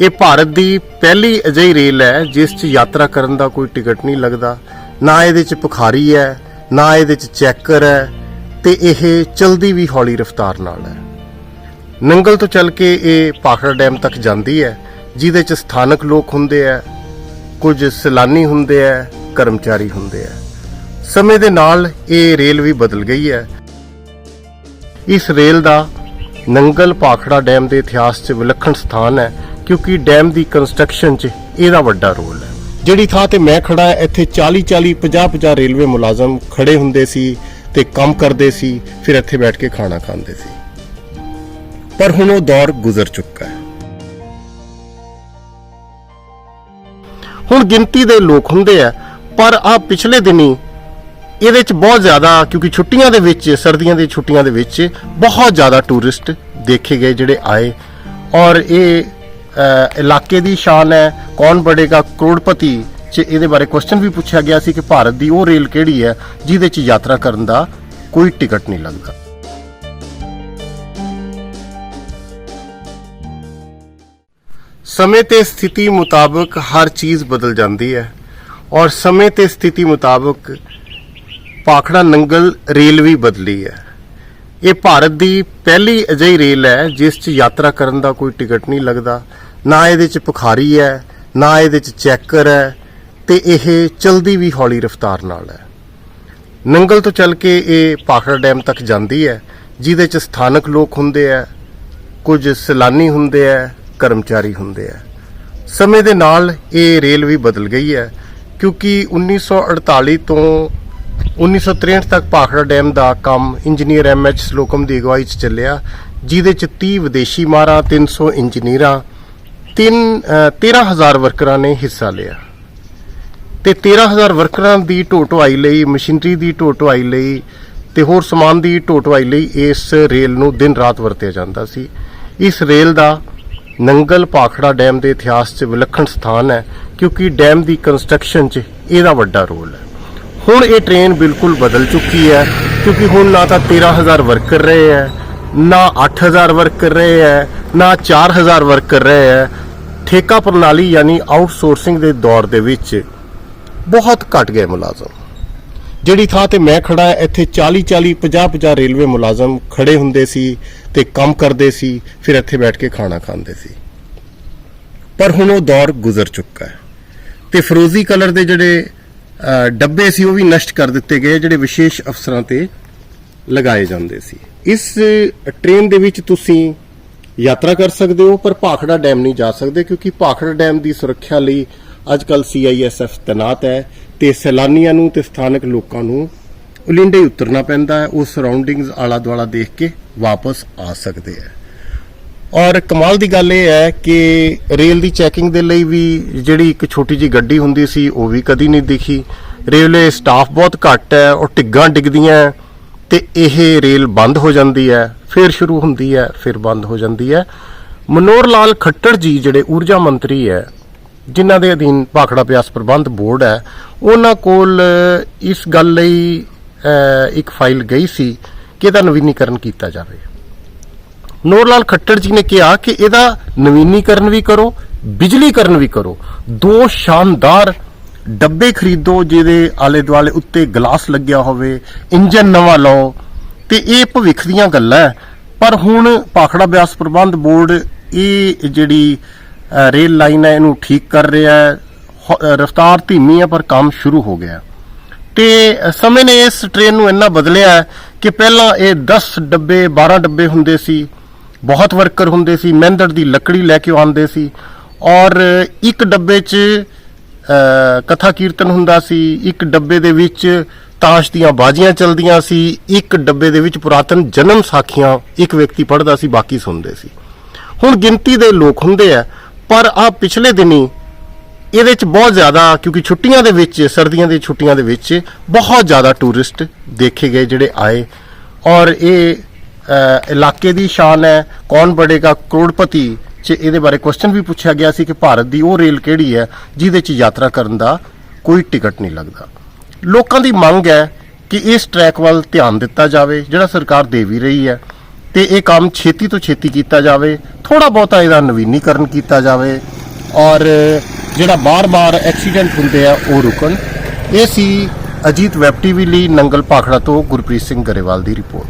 ਇਹ ਭਾਰਤ ਦੀ ਪਹਿਲੀ ਅਜਿਹੀ ਰੇਲ ਹੈ, ਜਿਸ 'ਚ ਯਾਤਰਾ ਕਰਨ ਦਾ ਕੋਈ ਟਿਕਟ ਨਹੀਂ ਲੱਗਦਾ। ਨਾ ਇਹਦੇ 'ਚ ਭੁਖਾਰੀ ਹੈ, ਨਾ ਇਹਦੇ 'ਚ ਚੈੱਕਰ ਹੈ, ਤੇ ਇਹ ਚਲਦੀ ਵੀ ਹੌਲੀ ਰਫ਼ਤਾਰ ਨਾਲ ਹੈ। ਨੰਗਲ ਤੋਂ ਚੱਲ ਕੇ ਇਹ ਪਾਖੜਾ ਡੈਮ ਤੱਕ ਜਾਂਦੀ ਹੈ, ਜਿਹਦੇ 'ਚ ਸਥਾਨਕ ਲੋਕ ਹੁੰਦੇ ਆ ਕੁਝ ਸੈਲਾਨੀ ਹੁੰਦੇ ਆ ਕਰਮਚਾਰੀ ਹੁੰਦੇ ਆ ਸਮੇਂ ਦੇ ਨਾਲ ਇਹ ਰੇਲ ਵੀ ਬਦਲ ਗਈ ਹੈ। ਇਸ ਰੇਲ ਦਾ ਨੰਗਲ ਪਾਖੜਾ ਡੈਮ ਦੇ ਇਤਿਹਾਸ 'ਚ ਵਿਲੱਖਣ ਸਥਾਨ ਹੈ। ਕਿਉਂਕਿ ਡੈਮ ਦੀ ਕੰਸਟਰਕਸ਼ਨ 'ਚ ਇਹਦਾ ਵੱਡਾ ਰੋਲ ਹੈ। ਜਿਹੜੀ ਥਾਂ ਤੇ ਮੈਂ ਖੜਾ ਇੱਥੇ 40 40 50 50 ਰੇਲਵੇ ਮੁਲਾਜ਼ਮ ਖੜੇ ਹੁੰਦੇ ਸੀ ਤੇ ਕੰਮ ਕਰਦੇ ਸੀ ਫਿਰ ਇੱਥੇ ਬੈਠ ਕੇ ਖਾਣਾ ਖਾਂਦੇ ਸੀ। ਪਰ ਹੁਣ ਉਹ ਦੌਰ ਗੁਜ਼ਰ ਚੁੱਕਾ ਹੈ। ਹੁਣ ਗਿਣਤੀ ਦੇ ਲੋਕ ਹੁੰਦੇ ਆ ਪਰ ਆ ਪਿਛਲੇ ਦਿਨੀ ਇਹਦੇ ਚ ਬਹੁਤ ਜ਼ਿਆਦਾ ਕਿਉਂਕਿ ਛੁੱਟੀਆਂ ਦੇ ਵਿੱਚ ਸਰਦੀਆਂ ਦੀ ਛੁੱਟੀਆਂ ਦੇ ਵਿੱਚ ਬਹੁਤ ਜ਼ਿਆਦਾ ਟੂਰਿਸਟ ਦੇਖੇ ਗਏ ਜਿਹੜੇ ਆਏ। ਔਰ ਇਹ ਇਲਾਕੇ ਦੀ ਸ਼ਾਨ ਹੈ। ਕੌਣ ਬੜੇਗਾ ਕਰੋੜਪਤੀ। ਚ ਇਹਦੇ ਬਾਰੇ ਕੁਐਸਚਨ ਵੀ ਪੁੱਛਿਆ ਗਿਆ ਸੀ ਕਿ ਭਾਰਤ ਦੀ ਉਹ ਰੇਲ ਕਿਹੜੀ ਹੈ, ਜਿਹਦੇ ਚ ਯਾਤਰਾ ਕਰਨ ਦਾ ਕੋਈ ਟਿਕਟ ਨਹੀਂ ਲੱਗਦਾ। ਸਮੇਂ ਤੇ ਸਥਿਤੀ ਮੁਤਾਬਕ ਹਰ ਚੀਜ਼ ਬਦਲ ਜਾਂਦੀ ਹੈ ਔਰ ਸਮੇਂ ਤੇ ਸਥਿਤੀ ਮੁਤਾਬਕ ਪਾਖੜਾ ਨੰਗਲ ਰੇਲ ਵੀ ਬਦਲੀ ਹੈ। ਇਹ ਭਾਰਤ ਦੀ ਪਹਿਲੀ ਅਜਿਹੀ ਰੇਲ ਹੈ, ਜਿਸ 'ਚ ਯਾਤਰਾ ਕਰਨ ਦਾ ਕੋਈ ਟਿਕਟ ਨਹੀਂ ਲੱਗਦਾ। ਨਾ ਇਹਦੇ 'ਚ ਭੁਖਾਰੀ ਹੈ, ਨਾ ਇਹਦੇ 'ਚ ਚੈਕਰ ਹੈ, ਤੇ ਇਹ ਚਲਦੀ ਵੀ ਹੌਲੀ ਰਫ਼ਤਾਰ ਨਾਲ ਹੈ। ਨੰਗਲ ਤੋਂ ਚੱਲ ਕੇ ਇਹ ਪਾਖੜਾ ਡੈਮ ਤੱਕ ਜਾਂਦੀ ਹੈ, ਜਿਹਦੇ 'ਚ ਸਥਾਨਕ ਲੋਕ ਹੁੰਦੇ ਆ ਕੁਝ ਸੈਲਾਨੀ ਹੁੰਦੇ ਆ ਕਰਮਚਾਰੀ ਹੁੰਦੇ ਆ ਸਮੇਂ ਦੇ ਨਾਲ ਇਹ ਰੇਲ ਵੀ ਬਦਲ ਗਈ ਹੈ, ਕਿਉਂਕਿ 1948 ਤੋਂ 1963 ਤੱਕ ਭਾਖੜਾ ਡੈਮ ਦਾ ਕੰਮ ਇੰਜੀਨੀਅਰ ਐਮ ਐਚ ਸਲੋਕਮ ਦੀ ਅਗਵਾਈ 'ਚ ਚੱਲਿਆ ਜਿਹਦੇ 'ਚ 30 ਵਿਦੇਸ਼ੀ ਮਾਹਰਾਂ 300 ਇੰਜੀਨੀਅਰਾਂ ਤਿੰਨ ਅ, 13000 ਵਰਕਰਾਂ ਨੇ ਹਿੱਸਾ ਲਿਆ। ਤੇ 13000 ਵਰਕਰਾਂ ਦੀ ਢੋ ਢੁਆਈ ਲਈ ਮਸ਼ੀਨਰੀ ਦੀ ਢੋ ਢੁਆਈ ਲਈ ਤੇ ਹੋਰ ਸਮਾਨ ਦੀ ਢੋ ਢੁਆਈ ਲਈ ਇਸ ਰੇਲ ਨੂੰ ਦਿਨ ਰਾਤ ਵਰਤਿਆ ਜਾਂਦਾ ਸੀ। ਇਸ ਰੇਲ ਦਾ ਨੰਗਲ ਪਾਖੜਾ ਡੈਮ ਦੇ ਇਤਿਹਾਸ 'ਚ ਵਿਲੱਖਣ ਸਥਾਨ ਹੈ ਕਿਉਂਕਿ ਡੈਮ ਦੀ ਕੰਸਟਰਕਸ਼ਨ 'ਚ ਇਹਦਾ ਵੱਡਾ ਰੋਲ ਹੈ। ਹੁਣ ਇਹ ਟ੍ਰੇਨ ਬਿਲਕੁਲ ਬਦਲ ਚੁੱਕੀ ਹੈ, ਕਿਉਂਕਿ ਹੁਣ ਨਾ ਤਾਂ 13000 ਵਰਕਰ ਰਹੇ ਹੈ, ਨਾ 8000 ਵਰਕਰ ਰਹੇ ਹੈ, ਨਾ 4000 ਵਰਕਰ ਰਹੇ ਹੈ। ਠੇਕਾ ਪ੍ਰਣਾਲੀ ਯਾਨੀ ਆਊਟਸੋਰਸਿੰਗ ਦੇ ਦੌਰ ਦੇ ਵਿੱਚ ਬਹੁਤ ਘਟ ਗਏ ਮੁਲਾਜ਼ਮ। ਜਿਹੜੀ ਥਾਂ ਤੇ ਮੈਂ ਖੜਾ ਇੱਥੇ 40 40 50 50 ਰੇਲਵੇ ਮੁਲਾਜ਼ਮ ਖੜੇ ਹੁੰਦੇ ਸੀ ਤੇ ਕੰਮ ਕਰਦੇ ਸੀ, ਫਿਰ ਇੱਥੇ ਬੈਠ ਕੇ ਖਾਣਾ ਖਾਂਦੇ ਸੀ। ਪਰ ਹੁਣ ਉਹ ਦੌਰ ਗੁਜ਼ਰ ਚੁੱਕਾ ਹੈ। ਤੇ ਫਰੋਜ਼ੀ ਕਲਰ ਦੇ ਜਿਹੜੇ ਡੱਬੇ ਸੀ, ਉਹ ਵੀ ਨਸ਼ਟ ਕਰ ਦਿੱਤੇ ਗਏ, ਜਿਹੜੇ ਵਿਸ਼ੇਸ਼ ਅਫਸਰਾਂ ਤੇ ਲਗਾਏ ਜਾਂਦੇ ਸੀ। ਇਸ ਟ੍ਰੇਨ ਦੇ ਵਿੱਚ ਤੁਸੀਂ ਯਾਤਰਾ ਕਰ ਸਕਦੇ ਹੋ, ਪਰ ਭਾਖੜਾ ਡੈਮ ਨਹੀਂ ਜਾ ਸਕਦੇ, ਕਿਉਂਕਿ ਭਾਖੜਾ ਡੈਮ ਦੀ ਸੁਰੱਖਿਆ ਲਈ ਅੱਜਕੱਲ ਸੀਆਈਐਸਐਫ ਤੈਨਾਤ ਹੈ ਤੇ ਸੈਲਾਨੀਆਂ ਨੂੰ ਤੇ ਸਥਾਨਕ ਲੋਕਾਂ ਨੂੰ ਉਲਿੰਡੇ ਉਤਰਨਾ ਪੈਂਦਾ ਹੈ। ਉਹ ਸਰਾਊਂਡਿੰਗਸ ਆਲਾ ਦੁਆਲਾ ਦੇਖ ਕੇ ਵਾਪਸ ਆ ਸਕਦੇ ਹੈ। ਔਰ ਕਮਾਲ ਦੀ ਗੱਲ ਇਹ ਹੈ ਕਿ ਰੇਲ ਦੀ ਚੈਕਿੰਗ ਦੇ ਲਈ ਵੀ ਜਿਹੜੀ ਇੱਕ ਛੋਟੀ ਜੀ ਗੱਡੀ ਹੁੰਦੀ ਸੀ, ਉਹ ਵੀ ਕਦੀ ਨਹੀਂ ਦਿਖੀ। ਰੇਲਵੇ ਸਟਾਫ ਬਹੁਤ ਘੱਟ ਹੈ ਔਰ ਟਿੱਗਾਂ ਡਿੱਗਦੀਆਂ ਹੈ ਤੇ ਇਹ ਰੇਲ ਬੰਦ ਹੋ ਜਾਂਦੀ ਹੈ, ਫਿਰ ਸ਼ੁਰੂ ਹੁੰਦੀ ਹੈ, ਫਿਰ ਬੰਦ ਹੋ ਜਾਂਦੀ ਹੈ। ਮਨੋਹਰ ਲਾਲ ਖੱਟੜ ਜੀ ਜਿਹੜੇ ਊਰਜਾ ਮੰਤਰੀ ਹੈ, ਜਿਨ੍ਹਾਂ ਦੇ ਅਧੀਨ ਭਾਖੜਾ ਪਿਆਸ ਪ੍ਰਬੰਧ ਬੋਰਡ ਹੈ, ਉਹਨਾਂ ਕੋਲ ਇਸ ਗੱਲ ਲਈ ਇੱਕ ਫਾਈਲ ਗਈ ਸੀ ਕਿ ਇਹਦਾ ਨਵੀਨੀਕਰਨ ਕੀਤਾ ਜਾਵੇ। ਨੂਰ ਲਾਲ ਖੱਟੜ ਜੀ ਨੇ ਕਿਹਾ ਕਿ ਇਹਦਾ ਨਵੀਨੀਕਰਨ ਵੀ ਕਰੋ, ਬਿਜਲੀਕਰਨ ਵੀ ਕਰੋ। ਦੋ ਸ਼ਾਨਦਾਰ ਡੱਬੇ ਖਰੀਦੋ ਜਿਹਦੇ ਆਲੇ ਦੁਆਲੇ ਉੱਤੇ ਗਲਾਸ ਲੱਗਿਆ ਹੋਵੇ, ਇੰਜਨ ਨਵਾਂ ਲਓ, ਤੇ ਇਹ ਭਵਿੱਖ ਦੀਆਂ ਗੱਲਾਂ ਪਰ ਹੁਣ ਪਾਖੜਾ ਬਿਆਸ ਪ੍ਰਬੰਧ ਬੋਰਡ ਇਹ ਜਿਹੜੀ ਰੇਲ ਲਾਈਨ ਹੈ ਇਹਨੂੰ ਠੀਕ ਕਰ ਰਿਹਾ ਹੈ ਰਫ਼ਤਾਰ ਧੀਮੀ ਹੈ ਪਰ ਕੰਮ ਸ਼ੁਰੂ ਹੋ ਗਿਆ। ਤੇ ਸਮੇਂ ਨੇ ਇਸ ਟ੍ਰੇਨ ਨੂੰ ਇੰਨਾ ਬਦਲਿਆ ਕਿ ਪਹਿਲਾਂ ਇਹ 10 ਡੱਬੇ 12 ਡੱਬੇ ਹੁੰਦੇ ਸੀ। ਬਹੁਤ ਵਰਕਰ ਹੁੰਦੇ ਸੀ ਮਹਿੰਦੜ ਦੀ ਲੱਕੜੀ ਲੈ ਕੇ ਆਉਂਦੇ ਸੀ ਔਰ ਇੱਕ ਡੱਬੇ 'ਚ ਕਥਾ ਕੀਰਤਨ ਹੁੰਦਾ ਸੀ, ਇੱਕ ਡੱਬੇ ਦੇ ਵਿੱਚ ਤਾਸ਼ ਦੀਆਂ ਬਾਜ਼ੀਆਂ ਚੱਲਦੀਆਂ ਸੀ, ਇੱਕ ਡੱਬੇ ਦੇ ਵਿੱਚ ਪੁਰਾਤਨ ਜਨਮ ਸਾਖੀਆਂ ਇੱਕ ਵਿਅਕਤੀ ਪੜ੍ਹਦਾ ਸੀ, ਬਾਕੀ ਸੁਣਦੇ ਸੀ। ਹੁਣ ਗਿਣਤੀ ਦੇ ਲੋਕ ਹੁੰਦੇ ਆ, ਪਰ ਆ ਪਿਛਲੇ ਦਿਨੀ ਇਹਦੇ ਚ ਬਹੁਤ ਜ਼ਿਆਦਾ, ਕਿਉਂਕਿ ਛੁੱਟੀਆਂ ਦੇ ਵਿੱਚ, ਸਰਦੀਆਂ ਦੀ ਛੁੱਟੀਆਂ ਦੇ ਵਿੱਚ ਬਹੁਤ ਜ਼ਿਆਦਾ ਟੂਰਿਸਟ ਦੇਖੇ ਗਏ ਜਿਹੜੇ ਆਏ ਔਰ ਇਹ ਇਲਾਕੇ ਦੀ ਸ਼ਾਨ ਹੈ, ਕੌਣ ਬੜੇਗਾ ਕਰੋੜਪਤੀ, ਚ ਇਹਦੇ ਬਾਰੇ ਕੁਐਸਚਨ ਵੀ ਪੁੱਛਿਆ ਗਿਆ ਸੀ ਕਿ ਭਾਰਤ ਦੀ ਉਹ ਰੇਲ ਕਿਹੜੀ ਹੈ, ਜਿਹਦੇ ਚ ਯਾਤਰਾ ਕਰਨ ਦਾ ਕੋਈ ਟਿਕਟ ਨਹੀਂ ਲੱਗਦਾ। ਲੋਕਾਂ ਦੀ ਮੰਗ ਹੈ ਕਿ ਇਸ ਟਰੈਕ ਵੱਲ ਧਿਆਨ ਦਿੱਤਾ ਜਾਵੇ, ਜਿਹੜਾ ਸਰਕਾਰ ਦੇ ਵੀ ਰਹੀ ਹੈ, ਤੇ ਇਹ ਕੰਮ ਛੇਤੀ ਤੋਂ ਛੇਤੀ ਕੀਤਾ ਜਾਵੇ ਥੋੜਾ ਬਹੁਤਾ ਇਹਦਾ ਨਵੀਨੀਕਰਨ ਕੀਤਾ ਜਾਵੇ, ਔਰ ਜਿਹੜਾ ਬਾਰ-ਬਾਰ ਐਕਸੀਡੈਂਟ ਹੁੰਦੇ ਆ, ਉਹ ਰੁਕਣ। ਇਹ ਸੀ ਅਜੀਤ ਵੈਬ ਟੀਵੀ ਲਈ ਨੰਗਲ ਪਾਖੜਾ ਤੋਂ ਗੁਰਪ੍ਰੀਤ ਸਿੰਘ ਗਰੇਵਾਲ ਦੀ ਰਿਪੋਰਟ।